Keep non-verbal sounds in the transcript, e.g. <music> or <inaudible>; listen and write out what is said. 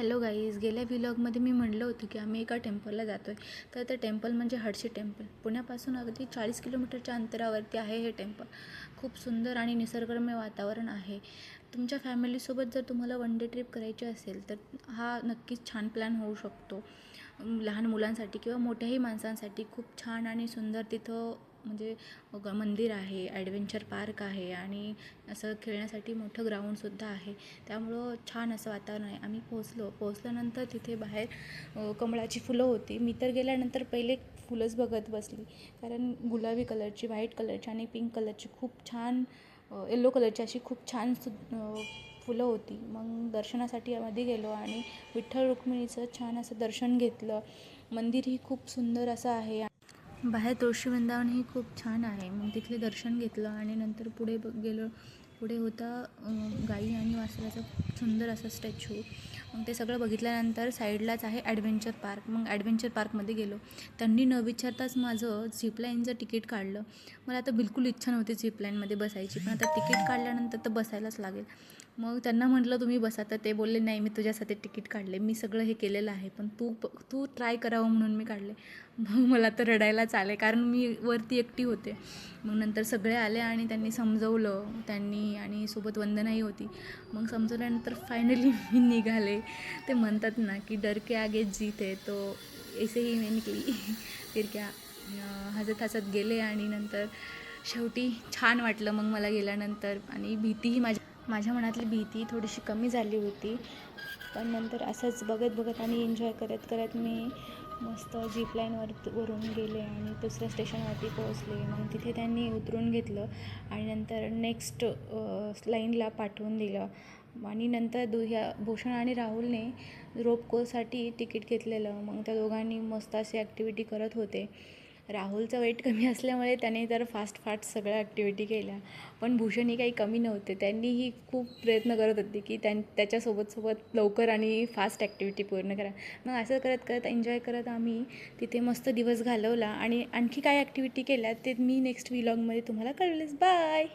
Hello guys गेल्या व्हिलॉगमध्ये मी म्हणलं होतं की आम्ही एका टेम्पलला जातो आहे तर ते टेम्पल म्हणजे हडशी टेम्पल पुण्यापासून अगदी चाळीस किलोमीटरच्या अंतरावरती आहे हे टेम्पल खूप सुंदर आणि निसर्गरम्य वातावरण आहे. तुमच्या फॅमिलीसोबत जर तुम्हाला वन डे ट्रिप करायची असेल तर हा नक्कीच छान प्लॅन होऊ शकतो. लहान मुलांसाठी किंवा मोठ्याही माणसांसाठी खूप छान आणि सुंदर तिथं म्हणजे ग- मंदिर आहे ॲडव्हेंचर पार्क आहे आणि असं खेळण्यासाठी मोठं ग्राउंडसुद्धा आहे. त्यामुळं छान असं वातावरण आहे. आम्ही पोहोचलो. पोहोचल्यानंतर तिथे बाहेर कमळाची फुलं होती. मी तर गेल्यानंतर पहिले फुलंच बघत बसली. कारण गुलाबी कलरची व्हाईट कलरची आणि पिंक कलरची खूप छान येलो कलरची अशी खूप छान सु फुलं होती. मग दर्शनासाठी मध्ये गेलो आणि विठ्ठल रुक्मिणीचं छान असं दर्शन घेतलं. मंदिरही खूप सुंदर असं आहे. बाहेर तुळशी वृंदावन ही खूप छान आहे. मग तिथले दर्शन घेतलं आणि नंतर पुढे ब गेलो. पुढे होता गाई आणि वासराचा खूप सुंदर असा स्टॅच्यू. मग ते सगळं बघितल्यानंतर साईडलाच आहे ॲडव्हेंचर पार्क. मग ॲडव्हेंचर पार्कमध्ये गेलो. त्यांनी न विचारताच माझं झिपलाईनचं तिकीट काढलं. मला आता बिलकुल इच्छा नव्हती झिपलाईनमध्ये बसायची पण आता तिकीट काढल्यानंतर तर बसायलाच लागेल. मग त्यांना म्हटलं तुम्ही बसा. तर ते बोलले नाही मी तुझ्यासाठी तिकीट काढले. मी सगळं हे केलेलं आहे पण तू तू ट्राय करावं म्हणून मी काढले. <laughs> मग मला तर रडायलाच आले कारण मी वरती एकटी होते. मग नंतर सगळे आले आणि त्यांनी समजवलं. त्यांनी आणि सोबत वंदनाही होती. मग समजवल्यानंतर फायनली <laughs> मी निघाले. ते म्हणतात ना की डर के आगे जीत आहे तो ऐसे ही मी निघली. <laughs> फिर क्या हसत हसत गेले आणि नंतर शेवटी छान वाटलं मग मला गेल्यानंतर. आणि भीतीही माझ्या माझ्या मनातली भीती थोडीशी कमी झाली होती. पण नंतर असंच बघत बघत आणि एन्जॉय करत करत मी मस्त जीप लाईनवर वरून गेले आणि दुसऱ्या स्टेशनवरती पोहोचले. मग तिथे त्यांनी उतरून घेतलं आणि नंतर नेक्स्ट लाईनला पाठवून दिलं. आणि नंतर दु ह्या भूषण आणि राहुलने रोपकोसाठी तिकीट घेतलेलं. मग त्या दोघांनी मस्त अशी ॲक्टिव्हिटी करत होते. राहुलचं वेट कमी असल्यामुळे त्याने तर फास्ट फास्ट सगळ्या ॲक्टिव्हिटी केल्या. पण भूषणही काही कमी नव्हते. त्यांनीही खूप प्रयत्न करत होते की त्यां त्याच्यासोबत सोबत लवकर आणि फास्ट ॲक्टिव्हिटी पूर्ण करा. मग असं करत करत एन्जॉय करत आम्ही तिथे मस्त दिवस घालवला आणि आणखी काय ॲक्टिव्हिटी केल्या ते मी नेक्स्ट व्हिलॉगमध्ये तुम्हाला कळवेलच. बाय